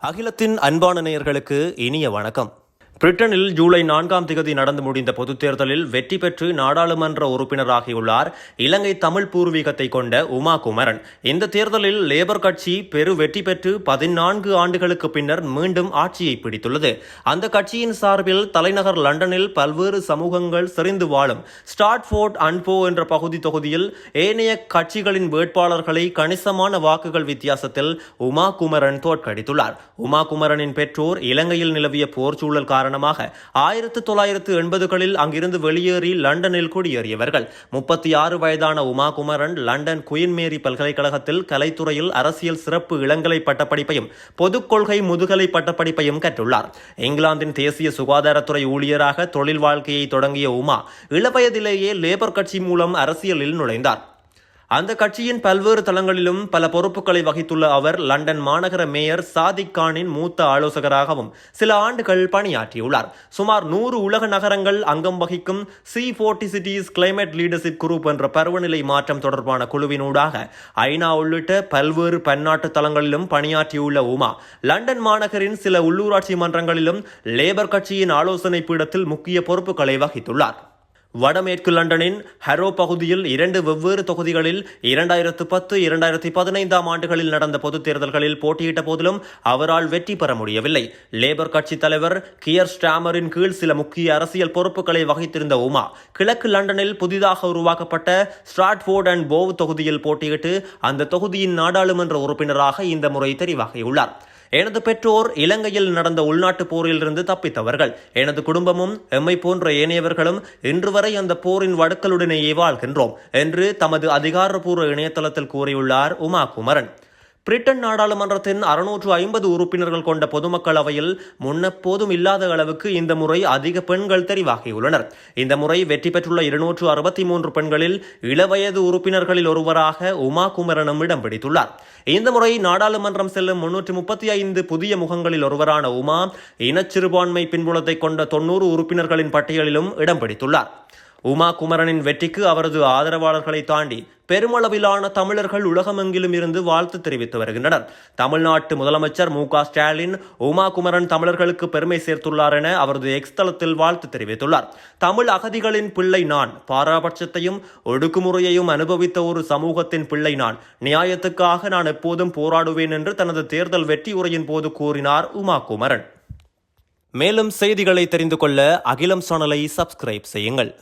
அகிலத்தின் அன்பான நேயர்களுக்கு இனிய வணக்கம். பிரிட்டனில் ஜூலை நான்காம் திகதி நடந்து முடிந்த பொதுத் தேர்தலில் வெற்றி பெற்று நாடாளுமன்ற உறுப்பினராகியுள்ளார் இலங்கை தமிழ் பூர்வீகத்தை கொண்ட உமா குமரன் இந்த தேர்தலில் லேபர் கட்சி பெரு வெற்றி பெற்று பதினான்கு ஆண்டுகளுக்கு பின்னர் மீண்டும் ஆட்சியை பிடித்துள்ளது. அந்த கட்சியின் சார்பில் தலைநகர் லண்டனில் பல்வேறு சமூகங்கள் செறிந்து வாழும் ஸ்டாட்ஃபோர்ட் அன்போ என்ற பகுதி தொகுதியில் ஏனைய கட்சிகளின் வேட்பாளர்களை கணிசமான வாக்குகள் வித்தியாசத்தில் உமா குமரன் தோற்கடித்துள்ளார். உமா குமரனின் பெற்றோர் இலங்கையில் நிலவிய போர் சூழல் காரணமாக ஆயிரத்து தொள்ளாயிரத்து எண்பதுகளில் அங்கிருந்து வெளியேறி லண்டனில் குடியேறியவர்கள். முப்பத்தி ஆறு வயதான Uma Kumaran London Queen Mary பல்கலைக்கழகத்தில் கலைத்துறையில் அரசியல் சிறப்பு இளங்கலை பட்டப்படிப்பையும் பொதுக் கொள்கை முதுகலை பட்டப்படிப்பையும் கற்றுள்ளார். இங்கிலாந்தின் தேசிய சுகாதாரத்துறை ஊழியராக தொழில் வாழ்க்கையை தொடங்கிய உமா இளவயதிலேயே லேபர் கட்சி மூலம் அரசியலில் நுழைந்தார். அந்த கட்சியின் பல்வேறு தளங்களிலும் பல பொறுப்புகளை வகித்துள்ள அவர் லண்டன் மாநகர மேயர் சாதிக் கானின் மூத்த ஆலோசகராகவும் சில ஆண்டுகள் பணியாற்றியுள்ளார். சுமார் நூறு உலக நகரங்கள் அங்கம் வகிக்கும் C forty cities climate leadership group என்ற பருவநிலை மாற்றம் தொடர்பான குழுவினூடாக ஐநா உள்ளிட்ட பல்வேறு பன்னாட்டு தளங்களிலும் பணியாற்றியுள்ள உமா லண்டன் மாநகரின் சில உள்ளூராட்சி மன்றங்களிலும் லேபர் கட்சியின் ஆலோசனை பீடத்தில் முக்கிய பொறுப்புகளை வகித்துள்ளார். வடமேற்கு லண்டனின் ஹரோ பகுதியில் இரண்டு வெவ்வேறு தொகுதிகளில் இரண்டாயிரத்து பத்து இரண்டாயிரத்தி பதினைந்தாம் ஆண்டுகளில் நடந்த பொதுத் தேர்தல்களில் போட்டியிட்ட போதிலும் அவரால் வெற்றி பெற முடியவில்லை. லேபர் கட்சி தலைவர் கியர் ஸ்டாமரின் கீழ் சில முக்கிய அரசியல் பொறுப்புகளை வகித்திருந்த உமா கிழக்கு லண்டனில் புதிதாக உருவாக்கப்பட்ட ஸ்ட்ராட்ஃபோர்ட் அண்ட் போவ் தொகுதியில் போட்டியிட்டு அந்த தொகுதியின் நாடாளுமன்ற உறுப்பினராக இந்த முறை தெரிவாகியுள்ளார். எனது பெற்றோர் இலங்கையில் நடந்த உள்நாட்டு போரிலிருந்து தப்பித்தவர்கள். எனது குடும்பமும் எம்மை போன்ற ஏனையவர்களும் இன்று வரை அந்த போரின் வடுக்களுடனேயே வாழ்கின்றோம் என்று தமது அதிகாரப்பூர்வ இணையதளத்தில் கூறியுள்ளார் உமா குமரன் பிரிட்டன் நாடாளுமன்றத்தின் அறுநூற்று ஐம்பது உறுப்பினர்கள் கொண்ட பொதுமக்களவையில் முன்னப்போதும் முன்னெப்போதும் இல்லாத அளவுக்கு இந்த முறை அதிக பெண்கள் தெரிவாகியுள்ளனர். இந்த முறை வெற்றி பெற்றுள்ள இருநூற்று அறுபத்தி மூன்று பெண்களில் இளவயது உறுப்பினர்களில் ஒருவராக உமா குமரனும் இடம் பிடித்துள்ளார். இந்த முறை நாடாளுமன்றம் செல்லும் முன்னூற்று முப்பத்தி ஐந்து புதிய முகங்களில் ஒருவரான உமா இனச்சிறுபான்மை பின்புலத்தை கொண்ட தொன்னூறு உறுப்பினர்களின் பட்டியலிலும் இடம் பிடித்துள்ளார். உமா குமரனின் வெற்றிக்கு அவரது ஆதரவாளர்களை தாண்டி பெருமளவிலான தமிழர்கள் உலகமெங்கிலும் இருந்து வாழ்த்து தெரிவித்து வருகின்றனர். தமிழ்நாட்டு முதலமைச்சர் மு ஸ்டாலின் உமா குமரன் தமிழர்களுக்கு பெருமை சேர்த்துள்ளார் என அவரது எக்ஸ் தளத்தில் வாழ்த்து தெரிவித்துள்ளார். தமிழ் அகதிகளின் பிள்ளை நான் பாராபட்சத்தையும் ஒடுக்குமுறையையும் அனுபவித்த ஒரு சமூகத்தின் பிள்ளை நான். நியாயத்துக்காக நான் எப்போதும் போராடுவேன் என்று தனது தேர்தல் வெற்றி உரையின் போது கூறினார் உமா குமரன் மேலும் செய்திகளை தெரிந்து கொள்ள அகிலம் சேனலை சப்ஸ்கிரைப் செய்யுங்கள்.